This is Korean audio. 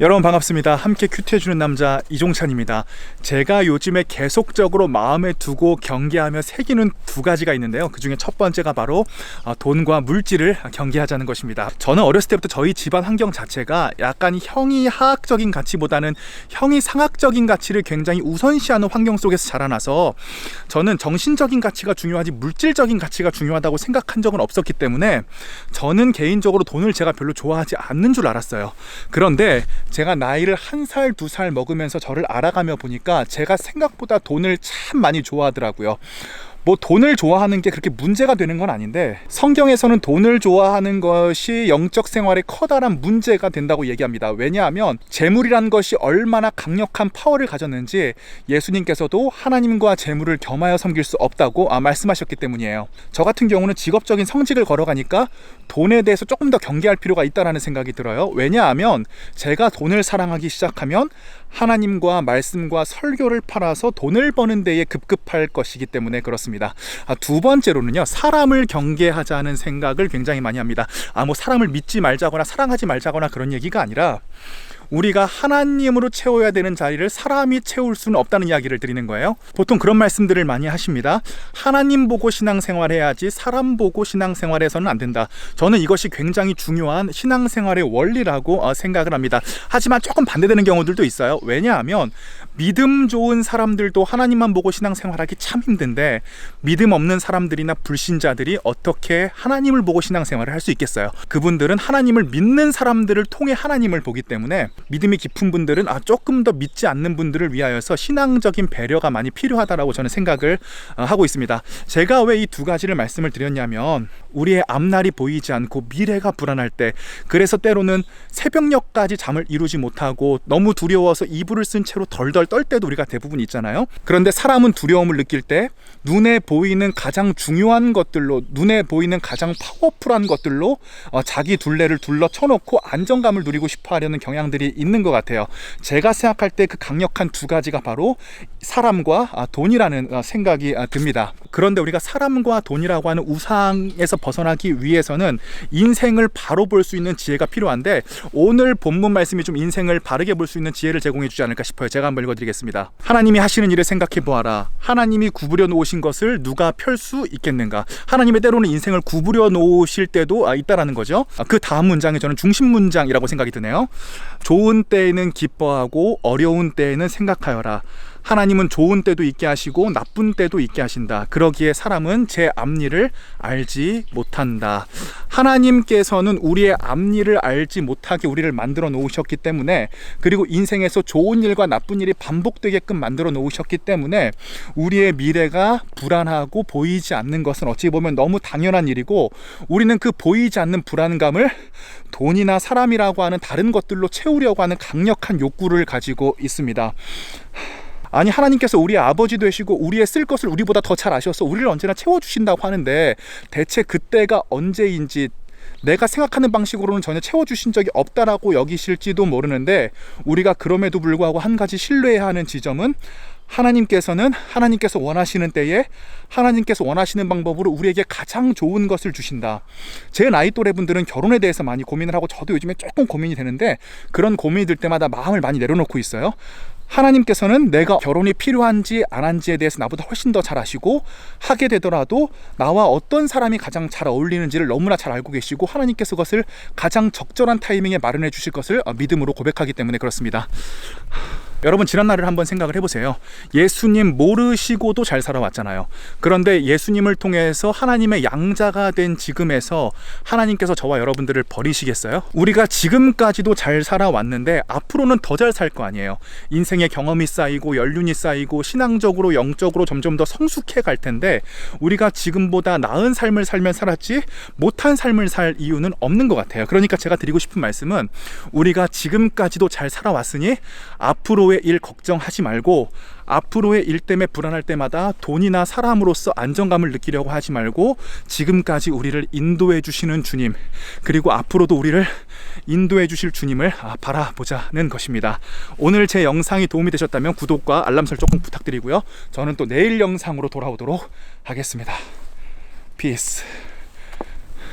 여러분 반갑습니다. 함께 큐트해주는 남자 이종찬입니다. 제가 요즘에 계속적으로 마음에 두고 경계하며 새기는 두 가지가 있는데요. 그 중에 첫 번째가 바로 어, 돈과 물질을 경계하자는 것입니다. 저는 어렸을 때부터 저희 집안 환경 자체가 약간 형이 하학적인 가치보다는 형이 상학적인 가치를 굉장히 우선시하는 환경 속에서 자라나서 저는 정신적인 가치가 중요하지 물질적인 가치가 중요하다고 생각한 적은 없었기 때문에 저는 개인적으로 돈을 제가 별로 좋아하지 않는 줄 알았어요. 그런데 제가 나이를 한 살, 두 살 먹으면서 저를 알아가며 보니까 제가 생각보다 돈을 참 많이 좋아하더라고요. 뭐 돈을 좋아하는 게 그렇게 문제가 되는 건 아닌데 성경에서는 돈을 좋아하는 것이 영적 생활에 커다란 문제가 된다고 얘기합니다. 왜냐하면 재물이란 것이 얼마나 강력한 파워를 가졌는지 예수님께서도 하나님과 재물을 겸하여 섬길 수 없다고 아, 말씀하셨기 때문이에요. 저 같은 경우는 직업적인 성직을 걸어가니까 돈에 대해서 조금 더 경계할 필요가 있다라는 생각이 들어요. 왜냐하면 제가 돈을 사랑하기 시작하면 하나님과 말씀과 설교를 팔아서 돈을 버는 데에 급급할 것이기 때문에 그렇습니다. 아, 두 번째로는요, 사람을 경계하자는 생각을 굉장히 많이 합니다. 아, 뭐 사람을 믿지 말자거나 사랑하지 말자거나 그런 얘기가 아니라 우리가 하나님으로 채워야 되는 자리를 사람이 채울 수는 없다는 이야기를 드리는 거예요. 보통 그런 말씀들을 많이 하십니다. 하나님 보고 신앙생활 해야지 사람 보고 신앙생활 해서는 안 된다. 저는 이것이 굉장히 중요한 신앙생활의 원리라고 어, 생각을 합니다. 하지만 조금 반대되는 경우들도 있어요. 왜냐하면 믿음 좋은 사람들도 하나님만 보고 신앙생활하기 참 힘든데 믿음 없는 사람들이나 불신자들이 어떻게 하나님을 보고 신앙생활을 할 수 있겠어요? 그분들은 하나님을 믿는 사람들을 통해 하나님을 보기 때문에 믿음이 깊은 분들은 아 조금 더 믿지 않는 분들을 위하여서 신앙적인 배려가 많이 필요하다라고 저는 생각을 어, 하고 있습니다. 제가 왜 이 두 가지를 말씀을 드렸냐면 우리의 앞날이 보이지 않고 미래가 불안할 때 그래서 때로는 새벽녘까지 잠을 이루지 못하고 너무 두려워서 이불을 쓴 채로 덜덜 떨 때도 우리가 대부분 있잖아요. 그런데 사람은 두려움을 느낄 때 눈에 보이는 가장 중요한 것들로 눈에 보이는 가장 파워풀한 것들로 어, 자기 둘레를 둘러 쳐놓고 안정감을 누리고 싶어 하려는 경향들이 있는 것 같아요. 제가 생각할 때 그 강력한 두 가지가 바로 사람과 아, 돈이라는 어, 생각이 아, 듭니다. 그런데 우리가 사람과 돈이라고 하는 우상에서 벗어나기 위해서는 인생을 바로 볼 수 있는 지혜가 필요한데 오늘 본문 말씀이 좀 인생을 바르게 볼 수 있는 지혜를 제공해 주지 않을까 싶어요. 제가 한번 읽어 드리겠습니다. 하나님이 하시는 일을 생각해 보아라. 하나님이 구부려 놓으신 것을 누가 펼 수 있겠는가? 하나님의 때로는 인생을 구부려 놓으실 때도 아, 있다라는 거죠. 아, 그 다음 문장에 저는 중심 문장이라고 생각이 드네요. 좋은 때에는 기뻐하고 어려운 때에는 생각하여라. 하나님은 좋은 때도 있게 하시고 나쁜 때도 있게 하신다. 그러기에 사람은 제 앞일을 알지 못한다. 하나님께서는 우리의 앞일을 알지 못하게 우리를 만들어 놓으셨기 때문에 그리고 인생에서 좋은 일과 나쁜 일이 반복되게끔 만들어 놓으셨기 때문에 우리의 미래가 불안하고 보이지 않는 것은 어찌 보면 너무 당연한 일이고 우리는 그 보이지 않는 불안감을 돈이나 사람이라고 하는 다른 것들로 채우려고 하는 강력한 욕구를 가지고 있습니다. 아니 하나님께서 우리의 아버지 되시고 우리의 쓸 것을 우리보다 더 잘 아셔서 우리를 언제나 채워주신다고 하는데 대체 그때가 언제인지 내가 생각하는 방식으로는 전혀 채워주신 적이 없다라고 여기실지도 모르는데 우리가 그럼에도 불구하고 한 가지 신뢰해야 하는 지점은 하나님께서는 하나님께서 원하시는 때에 하나님께서 원하시는 방법으로 우리에게 가장 좋은 것을 주신다. 제 나이 또래 분들은 결혼에 대해서 많이 고민을 하고 저도 요즘에 조금 고민이 되는데 그런 고민이 들 때마다 마음을 많이 내려놓고 있어요. 하나님께서는 내가 결혼이 필요한지 안 한지에 대해서 나보다 훨씬 더 잘 아시고 하게 되더라도 나와 어떤 사람이 가장 잘 어울리는지를 너무나 잘 알고 계시고 하나님께서 그것을 가장 적절한 타이밍에 마련해 주실 것을 믿음으로 고백하기 때문에 그렇습니다. 여러분 지난날을 한번 생각을 해보세요. 예수님 모르시고도 잘 살아왔잖아요. 그런데 예수님을 통해서 하나님의 양자가 된 지금에서 하나님께서 저와 여러분들을 버리시겠어요? 우리가 지금까지도 잘 살아왔는데 앞으로는 더 잘 살 거 아니에요. 인생의 경험이 쌓이고 연륜이 쌓이고 신앙적으로 영적으로 점점 더 성숙해 갈 텐데 우리가 지금보다 나은 삶을 살면 살았지 못한 삶을 살 이유는 없는 것 같아요. 그러니까 제가 드리고 싶은 말씀은 우리가 지금까지도 잘 살아왔으니 앞으로의 앞으로의 일 걱정하지 말고 앞으로의 일 때문에 불안할 때마다 돈이나 사람으로서 안정감을 느끼려고 하지 말고 지금까지 우리를 인도해 주시는 주님 그리고 앞으로도 우리를 인도해 주실 주님을 아, 바라보자는 것입니다. 오늘 제 영상이 도움이 되셨다면 구독과 알람 설정 꼭 부탁드리고요. 저는 또 내일 영상으로 돌아오도록 하겠습니다. 피스.